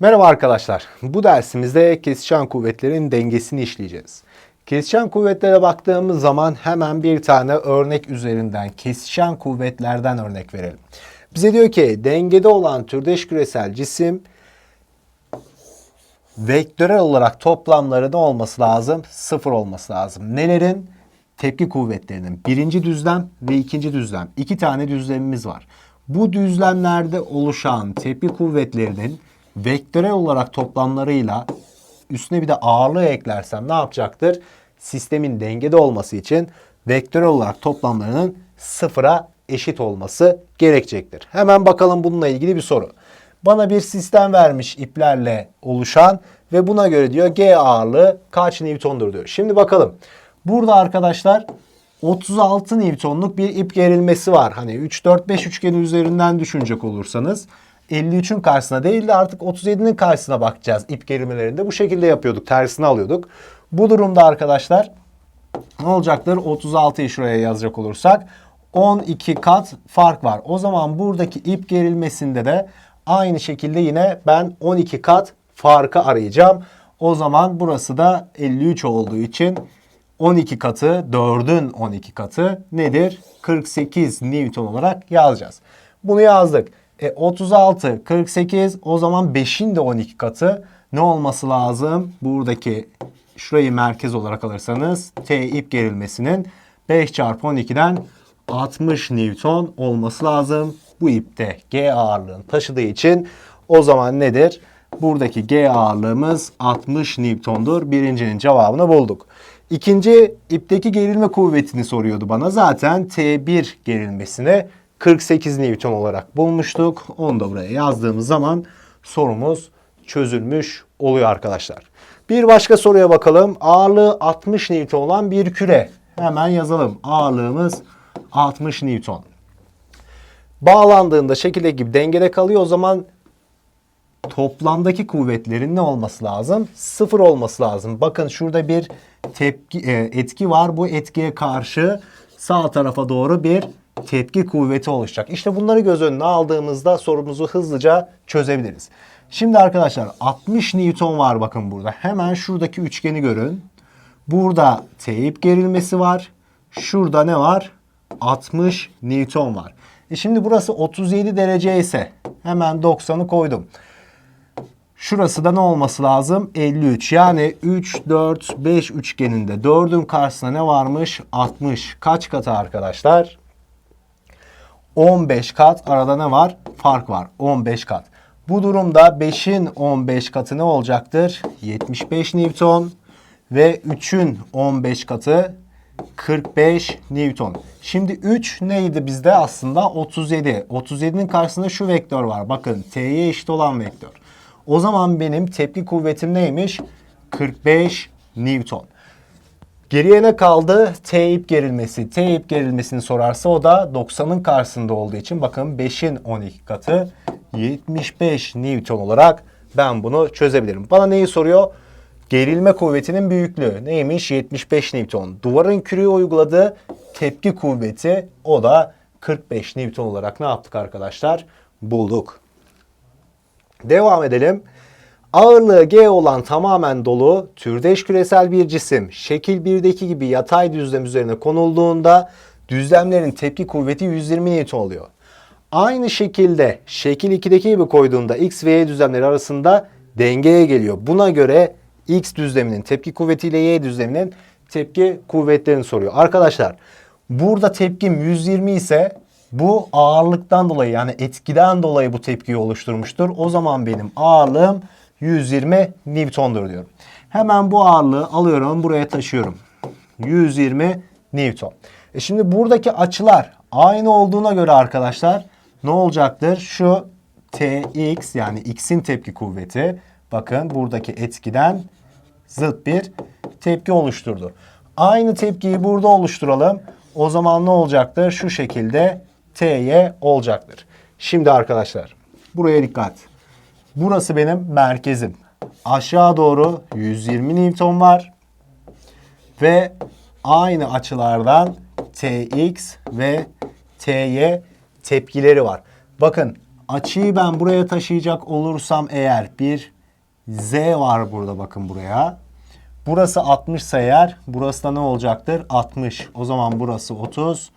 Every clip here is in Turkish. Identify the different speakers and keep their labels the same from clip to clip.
Speaker 1: Merhaba arkadaşlar. Bu dersimizde kesişen kuvvetlerin dengesini işleyeceğiz. Kesişen kuvvetlere baktığımız zaman hemen bir tane örnek üzerinden kesişen kuvvetlerden örnek verelim. Bize diyor ki dengede olan türdeş küresel cisim vektörel olarak toplamları ne olması lazım? Sıfır olması lazım. Nelerin? Tepki kuvvetlerinin birinci düzlem ve ikinci düzlem. İki tane düzlemimiz var. Bu düzlemlerde oluşan tepki kuvvetlerinin vektörel olarak toplamlarıyla üstüne bir de ağırlığı eklersem ne yapacaktır? Sistemin dengede olması için vektörel olarak toplamlarının sıfıra eşit olması gerekecektir. Hemen bakalım bununla ilgili bir soru. Bana bir sistem vermiş iplerle oluşan ve buna göre diyor G ağırlığı kaç Newton'dur diyor. Şimdi bakalım. Burada arkadaşlar 36 Newton'luk bir ip gerilmesi var. Hani 3 4 5 üçgeni üzerinden düşünecek olursanız 53'ün karşısına değil de artık 37'nin karşısına bakacağız ip gerilmelerinde. Bu şekilde yapıyorduk. Tersini alıyorduk. Bu durumda arkadaşlar ne olacaktır? 36'yı şuraya yazacak olursak 12 kat fark var. O zaman buradaki ip gerilmesinde de aynı şekilde yine ben 12 kat farkı arayacağım. O zaman burası da 53 olduğu için 12 katı 4'ün 12 katı nedir? 48 Newton olarak yazacağız. Bunu yazdık. E, 36, 48 o zaman 5'in de 12 katı ne olması lazım? Buradaki şurayı merkez olarak alırsanız T ip gerilmesinin 5 çarpı 12'den 60 Newton olması lazım. Bu ipte G ağırlığını taşıdığı için o zaman nedir? Buradaki G ağırlığımız 60 Newton'dur. Birincinin cevabını bulduk. İkinci ipteki gerilme kuvvetini soruyordu bana. Zaten T1 gerilmesini 48 Newton olarak bulmuştuk. Onu da buraya yazdığımız zaman sorumuz çözülmüş oluyor arkadaşlar. Bir başka soruya bakalım. Ağırlığı 60 Newton olan bir küre. Hemen yazalım. Ağırlığımız 60 Newton. Bağlandığında şekildeki gibi dengede kalıyor. O zaman toplamdaki kuvvetlerin ne olması lazım? Sıfır olması lazım. Bakın şurada bir tepki e, etki var. Bu etkiye karşı sağ tarafa doğru bir tepki kuvveti oluşacak. İşte bunları göz önüne aldığımızda sorumuzu hızlıca çözebiliriz. Şimdi arkadaşlar 60 Newton var bakın burada. Hemen şuradaki üçgeni görün. Burada teyip gerilmesi var. Şurada ne var? 60 Newton var. E şimdi burası 37 derece ise hemen 90'ı koydum. Şurası da ne olması lazım? 53. Yani 3, 4, 5 üçgeninde 4'ün karşısına ne varmış? 60. Kaç katı arkadaşlar? 15 kat. Arada ne var? Fark var. 15 kat. Bu durumda 5'in 15 katı ne olacaktır? 75 Newton. Ve 3'ün 15 katı 45 Newton. Şimdi 3 neydi bizde aslında? 37. 37'nin karşısında şu vektör var. Bakın T'ye eşit olan vektör. O zaman benim tepki kuvvetim neymiş? 45 Newton. Geriye ne kaldı? T ip gerilmesi. T ip gerilmesini sorarsa o da 90'ın karşısında olduğu için bakın 5'in 12 katı 75 Newton olarak ben bunu çözebilirim. Bana neyi soruyor? Gerilme kuvvetinin büyüklüğü neymiş? 75 Newton. Duvarın küreye uyguladığı tepki kuvveti o da 45 Newton olarak ne yaptık arkadaşlar? Bulduk. Devam edelim. Ağırlığı G olan tamamen dolu, türdeş küresel bir cisim, şekil 1'deki gibi yatay düzlem üzerine konulduğunda düzlemlerin tepki kuvveti 120 Newton oluyor. Aynı şekilde şekil 2'deki gibi koyduğunda X ve Y düzlemleri arasında dengeye geliyor. Buna göre X düzleminin tepki kuvvetiyle Y düzleminin tepki kuvvetlerini soruyor. Arkadaşlar burada tepkim 120 ise bu ağırlıktan dolayı yani etkiden dolayı bu tepkiyi oluşturmuştur. O zaman benim ağırlığım 120 Newton'dur diyorum. Hemen bu ağırlığı alıyorum buraya taşıyorum. 120 Newton. E şimdi buradaki açılar aynı olduğuna göre arkadaşlar ne olacaktır? Şu Tx yani x'in tepki kuvveti bakın buradaki etkiden zıt bir tepki oluşturdu. Aynı tepkiyi burada oluşturalım. O zaman ne olacaktır? Şu şekilde T'ye olacaktır. Şimdi arkadaşlar buraya dikkat. Burası benim merkezim. Aşağı doğru 120 Newton var. Ve aynı açılardan Tx ve Ty tepkileri var. Bakın açıyı ben buraya taşıyacak olursam eğer bir z var burada bakın buraya. Burası 60 ise eğer burası da ne olacaktır? 60. O zaman burası 30.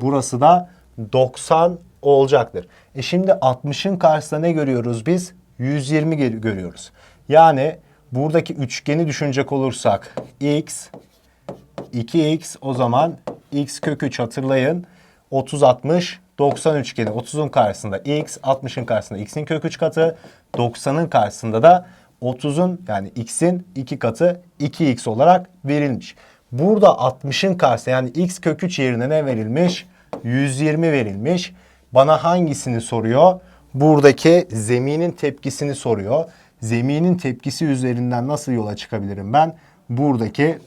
Speaker 1: Burası da 90 olacaktır. E şimdi 60'ın karşısında ne görüyoruz biz? 120 gö- görüyoruz. Yani buradaki üçgeni düşünecek olursak x 2x o zaman x kök 3 hatırlayın. 30 60 90 üçgeni 30'un karşısında x 60'ın karşısında x'in kök 3 katı 90'ın karşısında da 30'un yani x'in 2 katı 2x olarak verilmiş. Burada 60'ın karşısında yani x kök 3 yerine ne verilmiş? 120 verilmiş. Bana hangisini soruyor? Buradaki zeminin tepkisini soruyor. Zeminin tepkisi üzerinden nasıl yola çıkabilirim ben? Buradaki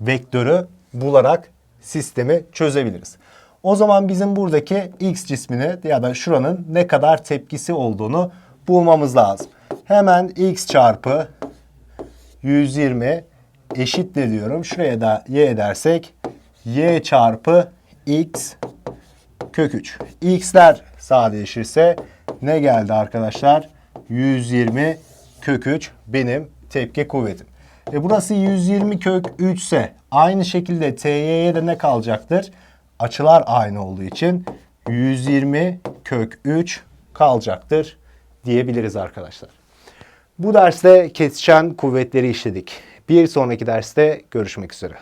Speaker 1: vektörü bularak sistemi çözebiliriz. O zaman bizim buradaki x cismini ya da şuranın ne kadar tepkisi olduğunu bulmamız lazım. Hemen x çarpı 120 eşittir diyorum. Şuraya da y dersek y çarpı x kök 3. x'ler sadeleşirse ne geldi arkadaşlar? 120 kök 3 benim tepki kuvvetim. E burası 120 kök 3 ise aynı şekilde TY'ye de ne kalacaktır? Açılar aynı olduğu için 120 kök 3 kalacaktır diyebiliriz arkadaşlar. Bu derste kesişen kuvvetleri işledik. Bir sonraki derste görüşmek üzere.